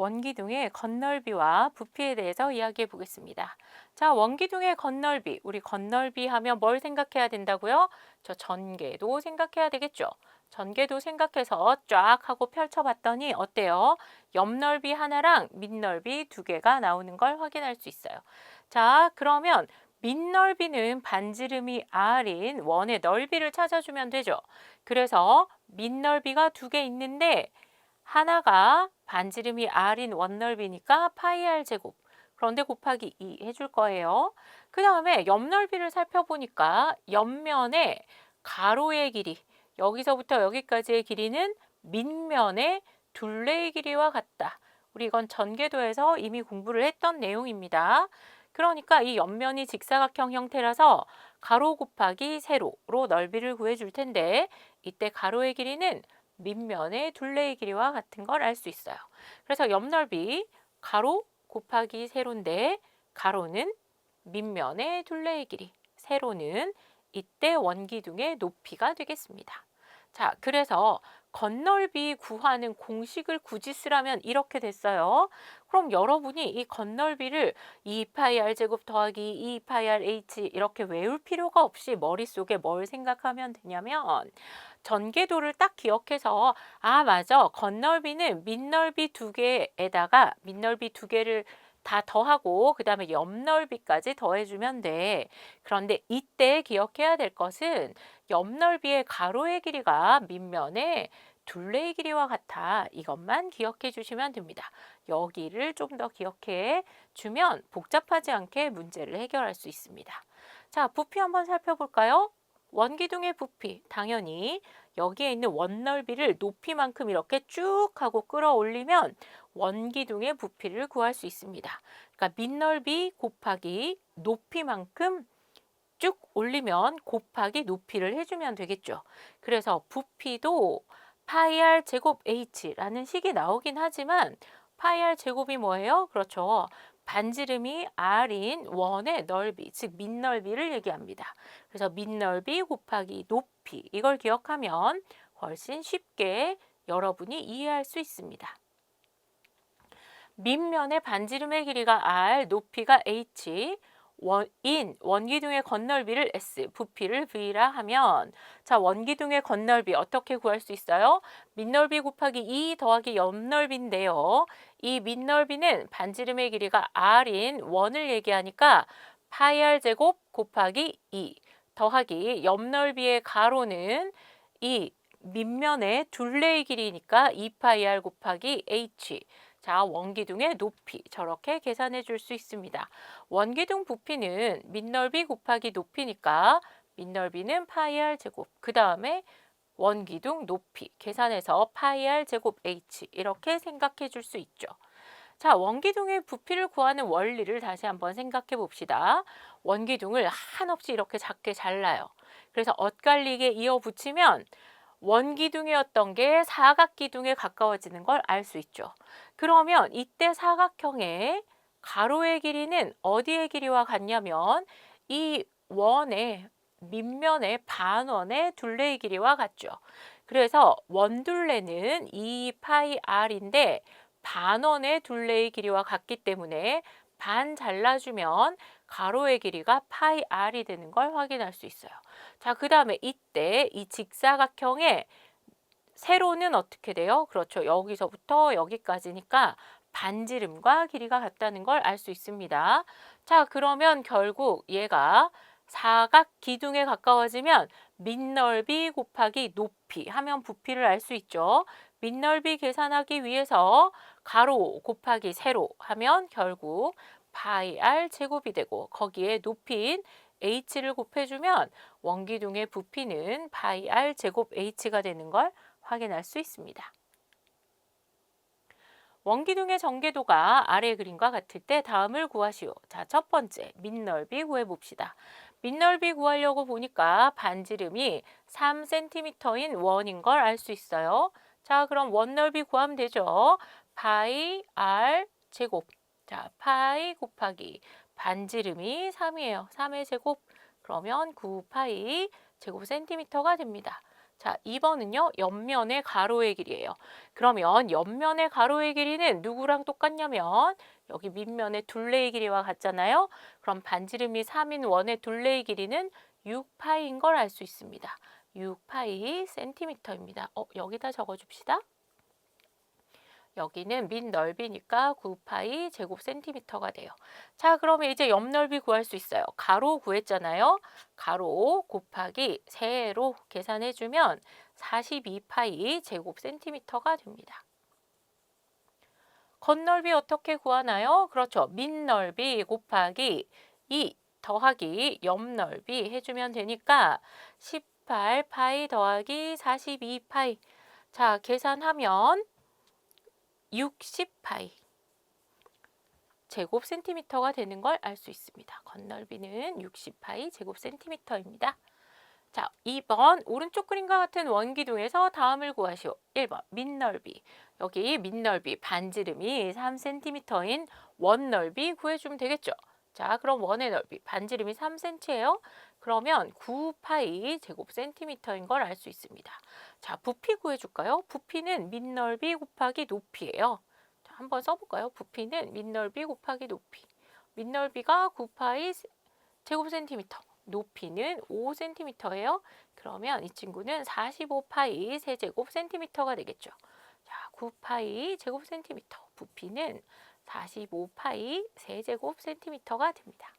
원기둥의 건널비와 부피에 대해서 이야기해 보겠습니다. 자, 원기둥의 건널비. 우리 건널비 하면 뭘 생각해야 된다고요? 저 전개도 생각해야 되겠죠. 전개도 생각해서 쫙 하고 펼쳐봤더니 어때요? 옆넓이 하나랑 밑넓이 두 개가 나오는 걸 확인할 수 있어요. 자, 그러면 밑넓이는 반지름이 R인 원의 넓이를 찾아주면 되죠. 그래서 밑넓이가 두 개 있는데 하나가 반지름이 R인 원넓이니까 파이 R 제곱. 그런데 곱하기 2 해줄 거예요. 그 다음에 옆넓이를 살펴보니까 옆면의 가로의 길이, 여기서부터 여기까지의 길이는 밑면의 둘레의 길이와 같다. 우리 이건 전개도에서 이미 공부를 했던 내용입니다. 그러니까 이 옆면이 직사각형 형태라서 가로 곱하기 세로로 넓이를 구해줄 텐데 이때 가로의 길이는 밑면의 둘레의 길이와 같은 걸 알 수 있어요. 그래서 옆 넓이 가로 곱하기 세로인데 가로는 밑면의 둘레의 길이, 세로는 이때 원기둥의 높이가 되겠습니다. 자, 그래서 건널비 구하는 공식을 굳이 쓰라면 이렇게 됐어요. 그럼 여러분이 이 건널비를 2파이 r 제곱 더하기 2파이 r h 이렇게 외울 필요가 없이 머릿속에 뭘 생각하면 되냐면 전개도를 딱 기억해서 아 맞아 건널비는 밑넓이 두 개에다가 밑넓이 두 개를 다 더하고 그 다음에 옆넓이까지 더해주면 돼. 그런데 이때 기억해야 될 것은 옆넓이의 가로의 길이가 밑면의 둘레의 길이와 같아. 이것만 기억해 주시면 됩니다. 여기를 좀 더 기억해 주면 복잡하지 않게 문제를 해결할 수 있습니다. 자, 부피 한번 살펴볼까요? 원기둥의 부피, 당연히 여기에 있는 원 넓이를 높이만큼 이렇게 쭉 하고 끌어올리면 원기둥의 부피를 구할 수 있습니다. 그러니까 밑넓이 곱하기 높이만큼 쭉 올리면 곱하기 높이를 해주면 되겠죠. 그래서 부피도 파이 r 제곱 h라는 식이 나오긴 하지만 파이 r 제곱이 뭐예요? 그렇죠. 반지름이 r인 원의 넓이, 즉 밑넓이를 얘기합니다. 그래서 밑넓이 곱하기 높이 이걸 기억하면 훨씬 쉽게 여러분이 이해할 수 있습니다. 밑면의 반지름의 길이가 r, 높이가 h, 원 인 원기둥의 건널비를 S, 부피를 V라 하면 자 원기둥의 건널비 어떻게 구할 수 있어요? 밑넓이 곱하기 2 더하기 옆넓이인데요. 이 밑넓이는 반지름의 길이가 R인 원을 얘기하니까 파이 R 제곱 곱하기 2 더하기 옆넓이의 가로는 이 밑면의 둘레의 길이니까 2파이 R 곱하기 H 자, 원기둥의 높이 저렇게 계산해 줄 수 있습니다. 원기둥 부피는 밑넓이 곱하기 높이니까 밑넓이는 파이 r 제곱. 그 다음에 원기둥 높이 계산해서 파이 r 제곱 h 이렇게 생각해 줄 수 있죠. 자, 원기둥의 부피를 구하는 원리를 다시 한번 생각해 봅시다. 원기둥을 한없이 이렇게 작게 잘라요. 그래서 엇갈리게 이어 붙이면 원기둥이었던 게 사각기둥에 가까워지는 걸 알 수 있죠. 그러면 이때 사각형의 가로의 길이는 어디의 길이와 같냐면 이 원의 밑면의 반원의 둘레의 길이와 같죠. 그래서 원둘레는 2파이 r인데 반원의 둘레의 길이와 같기 때문에 반 잘라주면 가로의 길이가 파이 r이 되는 걸 확인할 수 있어요. 자, 그 다음에 이때 이 직사각형의 세로는 어떻게 돼요? 그렇죠. 여기서부터 여기까지니까 반지름과 길이가 같다는 걸 알 수 있습니다. 자, 그러면 결국 얘가 사각 기둥에 가까워지면 밑넓이 곱하기 높이 하면 부피를 알 수 있죠. 밑넓이 계산하기 위해서 가로 곱하기 세로 하면 결국 파이 r 제곱이 되고 거기에 높이인 h를 곱해주면 원기둥의 부피는 파이 r 제곱 h가 되는 걸 확인할 수 있습니다. 원기둥의 전개도가 아래 그림과 같을 때 다음을 구하시오. 자, 첫 번째, 밑넓이 구해봅시다. 밑넓이 구하려고 보니까 반지름이 3cm인 원인 걸 알 수 있어요. 자, 그럼 원넓이 구하면 되죠. 파이 r 제곱. 자, 파이 곱하기 반지름이 3이에요. 3의 제곱. 그러면 9파이 제곱 센티미터가 됩니다. 자, 2번은요. 옆면의 가로의 길이에요. 그러면 옆면의 가로의 길이는 누구랑 똑같냐면 여기 밑면의 둘레의 길이와 같잖아요. 그럼 반지름이 3인 원의 둘레의 길이는 6파이인 걸 알 수 있습니다. 6파이 센티미터입니다. 어, 여기다 적어줍시다. 여기는 밑 넓이니까 9파이 제곱 센티미터가 돼요. 자, 그러면 이제 옆 넓이 구할 수 있어요. 가로 구했잖아요. 가로 곱하기 세로 계산해주면 42파이 제곱 센티미터가 됩니다. 겉넓이 어떻게 구하나요? 그렇죠. 밑 넓이 곱하기 2 더하기 옆 넓이 해주면 되니까 18파이 더하기 42파이. 자, 계산하면 60파이 제곱 센티미터가 되는 걸 알 수 있습니다. 겉넓이는 60파이 제곱 센티미터입니다. 자, 2번 오른쪽 그림과 같은 원기둥에서 다음을 구하시오. 1번 밑넓이. 여기 밑넓이 반지름이 3cm인 원넓이 구해주면 되겠죠. 자, 그럼 원의 넓이 반지름이 3cm예요. 그러면 9파이 제곱 센티미터인 걸 알 수 있습니다. 자, 부피 구해줄까요? 부피는 밑넓이 곱하기 높이예요. 자, 한번 써볼까요? 부피는 밑넓이 곱하기 높이. 밑넓이가 9파이 제곱 센티미터. 높이는 5cm예요. 그러면 이 친구는 45파이 세제곱 센티미터가 되겠죠. 자, 9파이 제곱 센티미터. 부피는 45파이 세제곱 센티미터가 됩니다.